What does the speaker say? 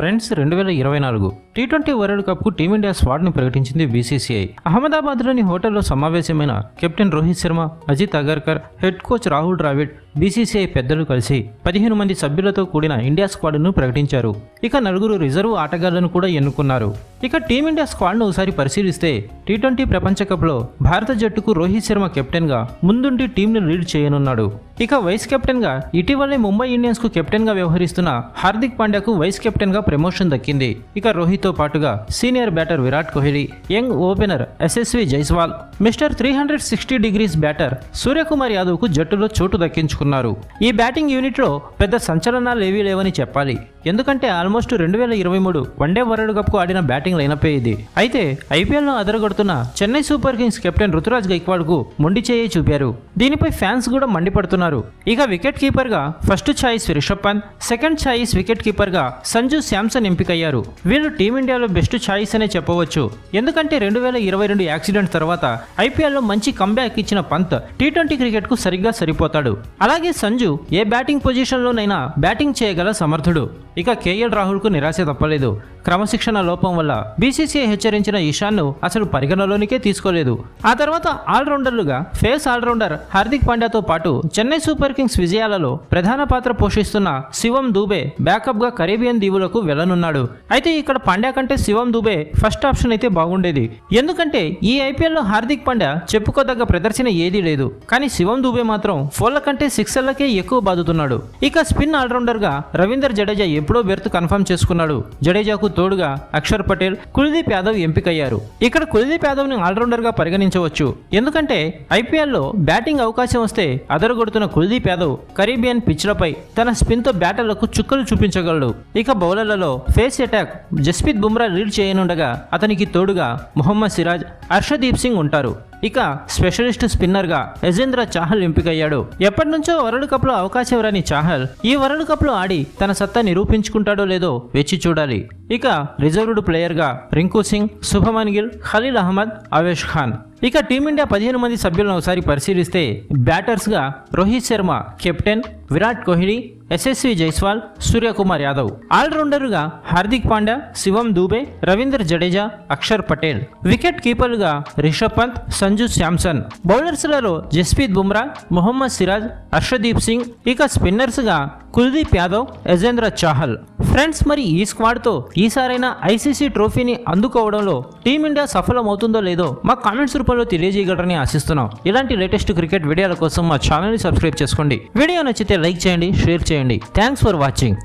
Friends రెండు వేల ఇరవై నాలుగు టీ ట్వంటీ వరల్డ్ కప్కు టీమిండియా స్క్వాడ్ని ప్రకటించింది బీసీసీఐ. అహ్మదాబాద్లోని హోటల్లో సమావేశమైన captain Rohit Sharma Ajit Agarkar head coach Rahul Dravid BCCI పెద్దలు కలిసి పదిహేను మంది సభ్యులతో కూడిన ఇండియా స్క్వాడ్ను ప్రకటించారు. ఇక నలుగురు రిజర్వ్ ఆటగాళ్ళను కూడా ఎన్నుకున్నారు. ఇక టీమిండియా స్క్వాడ్ను ఒకసారి పరిశీలిస్తే టీ ట్వంటీ ప్రపంచ కప్లో భారత జట్టుకు రోహిత్ శర్మ కెప్టెన్గా ముందుండి టీంను లీడ్ చేయనున్నాడు. ఇక వైస్ కెప్టెన్గా ఇటీవలే ముంబై ఇండియన్స్కు కెప్టెన్గా వ్యవహరిస్తున్న హార్దిక్ పాండ్యాకు వైస్ కెప్టెన్గా ప్రమోషన్ దక్కింది. ఇక రోహిత్తో పాటుగా senior batter Virat Kohli young opener Yashasvi Jaiswal mister three hundred sixty degrees batter Suryakumar యాదవ్కు జట్టులో చోటు దక్కించుకున్నారు ఈ బ్యాటింగ్ యూనిట్లో పెద్ద సంచలనాలు ఏవీ లేవని చెప్పాలి. ఎందుకంటే ఆల్మోస్ట్ రెండు వేల ఇరవై మూడు వన్డే వరల్డ్ కప్కు ఆడిన బ్యాటింగ్ లైనపే ఇది. అయితే ఐపీఎల్లో అదరగొడుతున్న Chennai Super Kings captain Ruturaj గైక్వాడ్కు మొండి చేయి చూపారు. దీనిపై ఫ్యాన్స్ కూడా మండిపడుతున్నారు. ఇక wicket కీపర్గా first choice Rishabh Pant second choice wicket కీపర్గా Sanju Samson ఎంపికయ్యారు. వీళ్ళు టీమిండియాలో బెస్ట్ ఛాయిస్ అనే చెప్పవచ్చు. ఎందుకంటే రెండు వేల ఇరవై రెండు యాక్సిడెంట్ తర్వాత ఐపీఎల్లో మంచి కంబ్యాక్ ఇచ్చిన పంత్ టీ ట్వంటీ క్రికెట్కు సరిగ్గా సరిపోతాడు. అలాగే సంజు ఏ బ్యాటింగ్ పొజిషన్లోనైనా బ్యాటింగ్ చేయగల సమర్థుడు. ఇక కేఎల్ రాహుల్కు నిరాశ తప్పలేదు. క్రమశిక్షణ లోపం వల్ల బీసీసీఐ హెచ్చరించిన ఇషాన్ను అసలు పరిగణలోనికే తీసుకోలేదు. ఆ తర్వాత ఆల్రౌండర్లుగా ఫేస్ ఆల్రౌండర్ హార్దిక్ పాండ్యాతో పాటు చెన్నై సూపర్ కింగ్స్ విజయాలలో ప్రధాన పాత్ర పోషిస్తున్న శివం దూబే బ్యాకప్గా కరేబియన్ దీవులకు వెళ్ళనున్నాడు అయితే ఇక్కడ పాండ్యా కంటే శివం దూబే ఫస్ట్ ఆప్షన్ అయితే బాగుండేది. ఎందుకంటే ఈ ఐపీఎల్లో హార్దిక్ పాండ్యా చెప్పుకోదగ్గ ప్రదర్శన ఏదీ లేదు. కానీ శివం దూబే మాత్రం ఫోర్ల కంటే సిక్సర్లకే ఎక్కువ బాదుతున్నాడు. ఇక స్పిన్ ఆల్రౌండర్గా రవీందర్ జడేజా ఎప్పుడో బెర్త్ కన్ఫర్మ్ చేసుకున్నాడు. జడేజాకు తోడుగా అక్షర్ పటేల్ కుల్దీప్ యాదవ్ ఎంపికయ్యారు. ఇక్కడ కుల్దీప్ యాదవ్ని ఆల్రౌండర్గా పరిగణించవచ్చు. ఎందుకంటే ఐపీఎల్లో బ్యాటింగ్ అవకాశం వస్తే అదరగొడుతున్న కుల్దీప్ యాదవ్ కరీబియన్ పిచ్లపై తన స్పిన్తో బ్యాటర్లకు చుక్కలు చూపించగలడు. ఇక బౌలర్లలో pace attack Jasprit Bumrah lead చేయనుండగా అతనికి తోడుగా మొహమ్మద్ సిరాజ్ హర్షదీప్ సింగ్ ఉంటారు. ఇక స్పెషలిస్ట్ స్పిన్నర్గా యజేంద్ర చాహల్ ఎంపికయ్యాడు. ఎప్పటి నుంచో వరల్డ్ కప్లో అవకాశం రాని చాహల్ ఈ వరల్డ్ కప్లో ఆడి తన సత్తా నిరూపించుకుంటాడో లేదో వేచి చూడాలి. ఇక రిజర్వ్డ్ ప్లేయర్గా రింకు సింగ్ శుభమన్ గిల్ ఖలీల్ అహ్మద్ అవేష్ ఖాన్. ఇక టీమిండియా పదిహేను మంది సభ్యులను ఒకసారి పరిశీలిస్తే బ్యాటర్స్గా రోహిత్ శర్మ కెప్టెన్ విరాట్ కోహ్లీ ఎస్ఎస్వి జైస్వాల్ సూర్యకుమార్ యాదవ్. ఆల్రౌండర్గా హార్దిక్ పాండ్యా శివం దూబే రవీంద్ర జడేజా అక్షర్ పటేల్. వికెట్ కీపర్లుగా రిషబ్ పంత్ సంజు శాంసన్. బౌలర్స్లలో జస్ప్రీత్ బుమ్రా మొహమ్మద్ సిరాజ్ హర్షదీప్ సింగ్. ఇక స్పిన్నర్స్గా కుల్దీప్ యాదవ్ యజేంద్ర చాహల్. ఫ్రెండ్స్ మరి ఈ స్క్వాడ్తో ఈసారైనా ఐసీసీ ట్రోఫీని అందుకోవడంలో టీమిండియా సఫలమవుతుందో లేదో మా కామెంట్స్ రూపంలో తెలియజేయగలరని ఆశిస్తున్నాం. ఇలాంటి లేటెస్ట్ క్రికెట్ వీడియోల కోసం మా ఛానల్ని సబ్స్క్రైబ్ చేసుకోండి. వీడియో నచ్చితే లైక్ చేయండి షేర్ చేయండి. Thanks for watching.